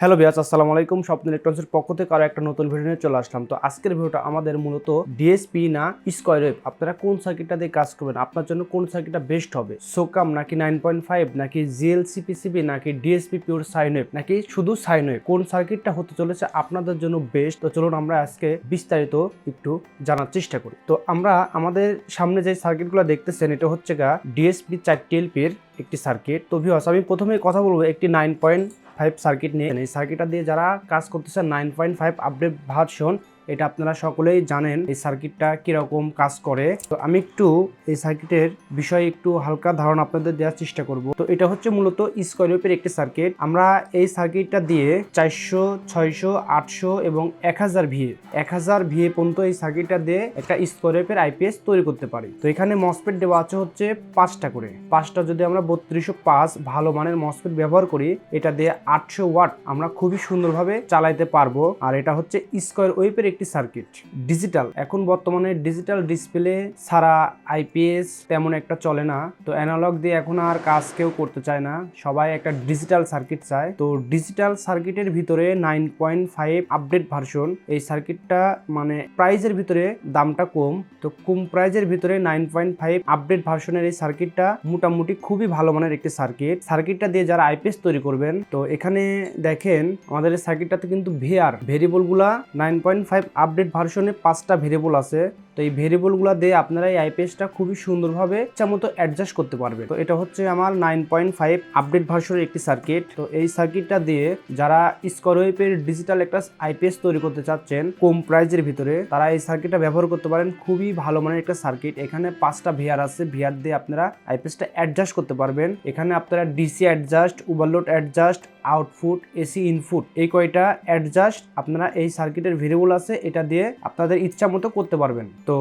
Hello বিয়াস আসসালামু আলাইকুম। স্বপ্ন ইলেকট্রনিক্সের পক্ষ থেকে আরও একটা নতুন ভিডিও নিয়ে চলে আসলাম। তো আজকের ভিডিওটা আমাদের মূলত ডিএসপি না স্কোয়ার ওয়েভ আপনারা কোন সার্কিটটা দিয়ে কাজ করবেন? আপনার জন্য কোন সার্কিটটা বেস্ট হবে? সোকাম নাকি নাইন পয়েন্ট ফাইভ নাকি জিএলসি পিসিবি নাকি ডিএসপি পিওর সাইন ওয়েভ নাকি শুধু সাইন ওয়েভ কোন সার্কিটটা হতে চলেছে আপনাদের জন্য বেস্ট তো চলুন আমরা আজকে বিস্তারিত একটু জানার চেষ্টা করি। তো আমরা আমাদের সামনে যে সার্কিটগুলো দেখতেছেন, এটা হচ্ছে গা ডিএসপি চারটি এলপির একটি সার্কিট তো ভিউয়ার্স আমি প্রথমে কথা বলব একটি নাইন পয়েন্ট ফাইভ সার্কিট নিয়ে। এই সার্কিটটা দিয়ে যারা কাজ করতেছে nine point five update version এটা আপনারা সকলেই জানেন এই সার্কিটটা কীরকম কাজ করে। তো আমি একটু এই সার্কিটের বিষয়ে একটু হালকা ধারণা আপনাদের দেওয়ার চেষ্টা করব। তো এটা হচ্ছে মূলত স্কোয়ারোপের একটি সার্কিট। আমরা এই সার্কিটটা দিয়ে চারশো, ছয়শো, আটশো এবং এক হাজার ভিএ এক হাজার ভিএ পর্যন্ত এই সার্কিটটা দিয়ে একটা স্কোয়ারোপের আইপিএস তৈরি করতে পারি। তো এখানে মসপেট দেওয়া আছে হচ্ছে পাঁচটা করে। পাঁচটা যদি আমরা বত্রিশশো পাঁচ ভালো মানের মসপেট ব্যবহার করি, এটা দিয়ে আটশো ওয়াট আমরা খুবই সুন্দরভাবে চালাইতে পারব। আর এটা হচ্ছে স্কোয়ার ওয়েপের একটি সার্কিট, ডিজিটাল। এখন বর্তমানে ডিজিটাল ডিসপ্লে ছাড়া আইপিএস তেমন একটা চলে না। তো অ্যানালগ দিয়ে এখন আর কাজ কেউ করতে চায় না। সবাই একটা ডিজিটাল সার্কিট চায়। তো ডিজিটাল সার্কিটের ভিতরে nine point five update version, এই সার্কিটটা মানে প্রাইজের ভিতরে দামটা কম। তো কম প্রাইজের ভিতরে নাইন পয়েন্ট ফাইভ আপডেট ভার্সনের এই সার্কিটটা মোটামুটি খুবই ভালো মানের একটি সার্কিট। সার্কিটটা দিয়ে যারা আইপিএস তৈরি করবেন, তো এখানে দেখেন আমাদের এই সার্কিটটাতে কিন্তু ভিআর ভেরিয়েবলগুলা নাইন পয়েন্ট ফাইভ আপডেট ভার্সনে পাঁচটা ভেরিয়েবল আছে। তো এই ভেরিয়েবলগুলো দিয়ে আপনারা এই আইপিএসটা খুবই সুন্দরভাবে ইচ্ছা মতো অ্যাডজাস্ট করতে পারবে তো এটা হচ্ছে আমার নাইন পয়েন্ট ফাইভ আপডেট ভার্সনের একটি সার্কিট তো এই সার্কিটটা দিয়ে যারা স্কোয়ারওয়েপের ডিজিটাল একটা আইপিএস তৈরি করতে চাচ্ছেন, কম প্রাইজের ভিতরে, তারা এই সার্কিটটা ব্যবহার করতে পারেন। খুবই ভালো মানের একটা সার্কিট এখানে পাঁচটা ভিআর আছে। ভিআর দিয়ে আপনারা আইপিএসটা অ্যাডজাস্ট করতে পারবেন। এখানে আপনারা DC adjust overload adjust output AC input এই কয়টা অ্যাডজাস্ট আপনারা এই সার্কিটের ভেরিয়েবল আছে, এটা দিয়ে আপনাদের ইচ্ছা মতো করতে পারবেন। তো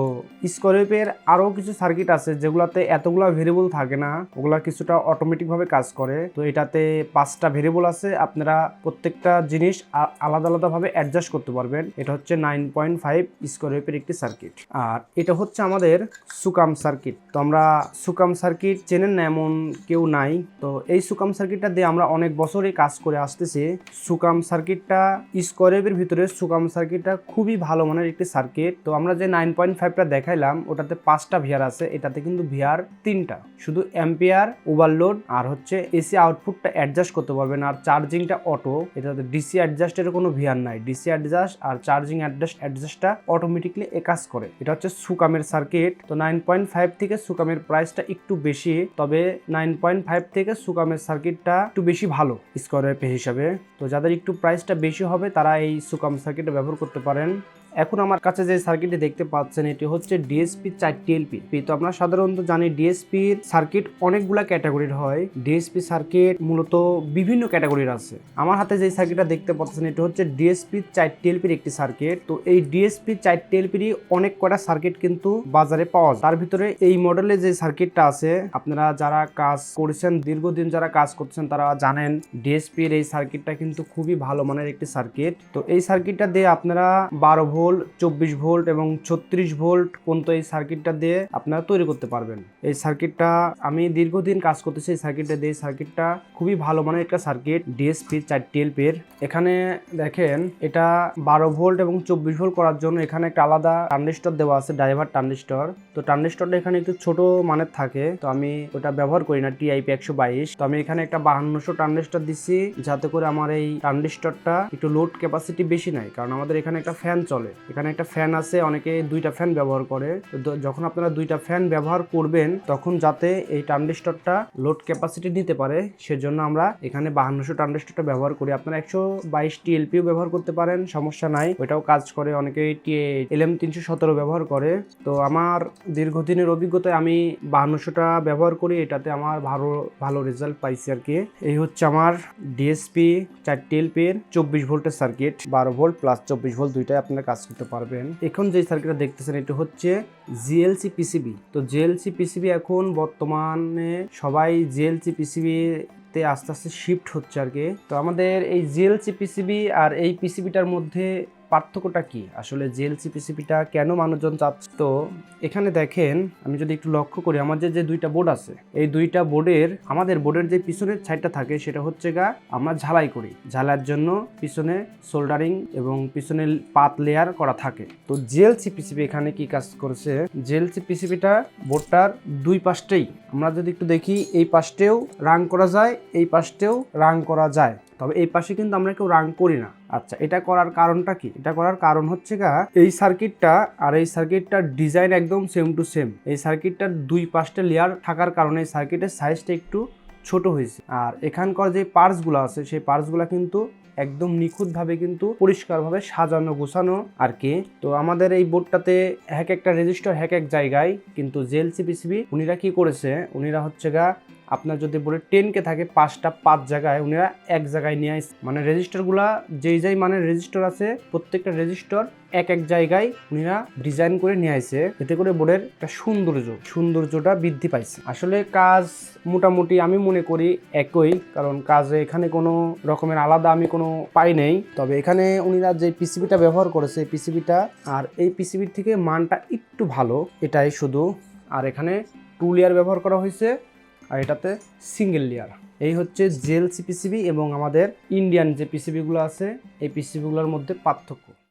স্কোয়ারওয়েপের আরও কিছু সার্কিট আছে, যেগুলোতে এতগুলো ভেরিয়েবল থাকে না, ওগুলা কিছুটা অটোমেটিকভাবে কাজ করে। তো এটাতে পাঁচটা ভেরিয়েবল আছে, আপনারা প্রত্যেকটা জিনিস আলাদা আলাদাভাবে অ্যাডজাস্ট করতে পারবেন। এটা হচ্ছে নাইন পয়েন্ট ফাইভ স্কোয়ারওয়েপের একটি সার্কিট আর এটা হচ্ছে আমাদের সুকাম সার্কিট তো আমরা সুকাম সার্কিট চেনেন না, এমন কেউ নাই। তো এই সুকাম সার্কিটটা দিয়ে আমরা অনেক বছরই কাজ করে আসতেছি, সুকাম সার্কিটটা স্কোয়ারের ভিতরে সুকাম সার্কিটটা খুবই ভালো মানের একটি সার্কিট তো আমরা যে নাইন পয়েন্ট ফাইভটা দেখাইলাম, ওটাতে পাঁচটা ভিআর আছে, এটাতে কিন্তু ভিআর তিনটা। শুধু এম্পিয়ার ওভারলোড আর হচ্ছে এসি আউটপুটটা অ্যাডজাস্ট করতে পারবেন আর চার্জিংটা অটো এটাতে ডিসি অ্যাডজাস্টের কোনো ভিআর নাই। ডিসি অ্যাডজাস্ট আর চার্জিং অ্যাডজাস্ট অ্যাডজাস্টটা অটোমেটিকলি এ কাজ করে। এটা হচ্ছে সুকামের সার্কিট তো নাইন পয়েন্ট ফাইভ থেকে সুকামের প্রাইসটা একটু বেশি, তবে নাইন পয়েন্ট ফাইভ থেকে সুকামের সার্কিটটা একটু বেশি ভালো স্কোয়ার হিসাবে। তো যাদের একটু প্রাইসটা বেশি হবে তারা এই সুকাম সার্কিটটা ব্যবহার করতে পারেন। এখন আমার কাছে যে সার্কিটটি দেখতে পাচ্ছেন, এটি হচ্ছে ডিএসপি চারটি এলপি তো আমরা সাধারণত জানি ডিএসপির সার্কিট অনেকগুলা ক্যাটাগরির হয়। ডিএসপি সার্কিট মূলত বিভিন্ন ক্যাটাগরির আছে। আমার হাতে যে সার্কিটটা দেখতে পাচ্ছেন, এটি হচ্ছে ডিএসপি চারটি এলপির একটি সার্কিট তো এই ডিএসপি চারটি এলপিরই অনেক কটা সার্কিট কিন্তু বাজারে পাওয়া যায়। তার ভিতরে এই মডেলে যে সার্কিটটা আছে, আপনারা যারা কাজ করেছেন, দীর্ঘদিন যারা কাজ করছেন, তারা জানেন ডিএসপির এই সার্কিটটা কিন্তু খুবই ভালো মানের একটি সার্কিট তো এই সার্কিটটা দিয়ে আপনারা বারো ভোল্ট চব্বিশ ভোল্ট এবং ছত্রিশ ভোল্ট পর্যন্ত এই সার্কিটটা দিয়ে আপনারা তৈরি করতে পারবেন। এই সার্কিটটা, আমি দীর্ঘদিন কাজ করতেছি এই সার্কিটটা দিয়ে। সার্কিটটা খুবই ভালো মানের একটা সার্কিট ডিএসপি চারটি এলপের এখানে দেখেন, এটা বারো ভোল্ট এবং চব্বিশ ভোল্ট করার জন্য এখানে একটা আলাদা ট্রানজিস্টর দেওয়া আছে ড্রাইভার ট্রানজিস্টর তো ট্রানজিস্টরটা এখানে একটু ছোট মানের থাকে, তো আমি ওটা ব্যবহার করি না টিআইপি একশো বাইশ। তো আমি এখানে একটা বাহান্নশো ট্রানজিস্টর দিচ্ছি যাতে করে আমার এই ট্রানজিস্টরটা একটু লোড ক্যাপাসিটি বেশি নাই কারণ আমাদের এখানে একটা ফ্যান চলে। এখানে একটা ফ্যান আছে, অনেকে দুইটা ফ্যান ব্যবহার করে। তো যখন আপনারা দুইটা ফ্যান ব্যবহার করবেন, তখন যাতে এই ট্রানজিস্টরটা লোড ক্যাপাসিটি নিতে পারে, সেজন্য আমরা এখানে বাহান্নশো ট্রানজিস্টরটা ব্যবহার করি। আপনারা একশো বাইশ টিএলপিও ব্যবহার করতে পারেন, সমস্যা নাই। ওইটাও কাজ করে, অনেকে এলএম তিনশো সতেরো ব্যবহার করে। তো আমার দীর্ঘদিনের অভিজ্ঞতায় আমি বাহান্নশোটা ব্যবহার করি, এটাতে আমার ভালো ভালো রেজাল্ট পাইছি আর কি। এই হচ্ছে আমার ডিএসপি চারটি এলপির চব্বিশ ভোল্টের সার্কিট বারো ভোল্ট প্লাস চব্বিশ ভোল্ট দুইটাই আপনার কাজ করতে পারবেন। এখন যে সার্কিটটা দেখতেছেন, এটা হচ্ছে জিএলসি পিসিবি তো জিএলসি পিসিবি এখন বর্তমানে সবাই জিএলসি পিসিবি তে আস্তে আস্তে শিফট হচ্ছে আর কি। তো আমাদের এই জিএলসি পিসিবি আর এই পিসিবিটার মধ্যে পার্থক্যটা কি? আসলে জেএলসি পিসিবিটা কেন মানুষজন চাচ্ছে? তো এখানে দেখেন, আমি যদি একটু লক্ষ্য করি আমাদের যে দুইটা বোর্ড আছে, এই দুইটা বোর্ডের, আমাদের বোর্ডের যে পিছনের সাইডটা থাকে, সেটা হচ্ছে গা, আমরা ঝালাই করি। ঝালার জন্য পিছনে সোল্ডারিং এবং পিছনে পাত লেয়ার করা থাকে। তো জেএলসি পিসিবি এখানে কি কাজ করেছে? জেএলসি পিসিবিটা বোর্ডটার দুই পাশটাই, আমরা যদি একটু দেখি, এই পাশটেও রাং করা যায়, এই পাশটেও রাং করা যায়। তবে এই পাশে কিন্তু আমরা কেউ রাং করি না। আচ্ছা এটা করার কারণটা কি? এটা করার কারণ হচ্ছে গা, এই সার্কিটটা আর এই সার্কিটটার ডিজাইন একদম সেম টু সেম এই সার্কিটটার দুই পাশটা লেয়ার থাকার কারণে এই সার্কিটের সাইজটা একটু ছোট হয়েছে। আর এখানকার যে পার্টসগুলো আছে, সেই পার্টসগুলো কিন্তু একদম নিখুঁতভাবে কিন্তু পরিষ্কারভাবে সাজানো, গোছানো আর কি। তো আমাদের এই বোর্ডটাতে এক একটা রেজিস্টার এক এক জায়গায়, কিন্তু জেএলসি পিসিবি উনিরা কি করেছে? উনিরা হচ্ছে গা আপনার যদি বোর্ডে টেন কে থাকে পাঁচটা, পাঁচ জায়গায়, উনিরা এক জায়গায় নিয়ে আসছে মানে রেজিস্টারগুলা যেই যেই মানে রেজিস্টার আছে, প্রত্যেকটা রেজিস্টার এক এক জায়গায় উনিরা ডিজাইন করে নিয়ে আসছে এতে করে বোর্ডের একটা সৌন্দর্য, সৌন্দর্যটা বৃদ্ধি পাইছে। আসলে কাজ মোটামুটি আমি মনে করি একই, কারণ কাজে এখানে কোনো রকমের আলাদা আমি কোনো পাই নেই। তবে এখানে উনিরা যে পিসিবিটা ব্যবহার করেছে পিসিবিটা, আর এই পিসিবির থেকে মানটা একটু ভালো, এটাই শুধু। আর এখানে টু লেয়ার ব্যবহার করা হয়েছে আর এটাতে সিঙ্গেল লেয়ার এই হচ্ছে জেল সিপিসিবি এবং আমাদের ইন্ডিয়ান যে পিসিবিগুলো আছে, এই পিসিবিগুলোর মধ্যে পার্থক্য।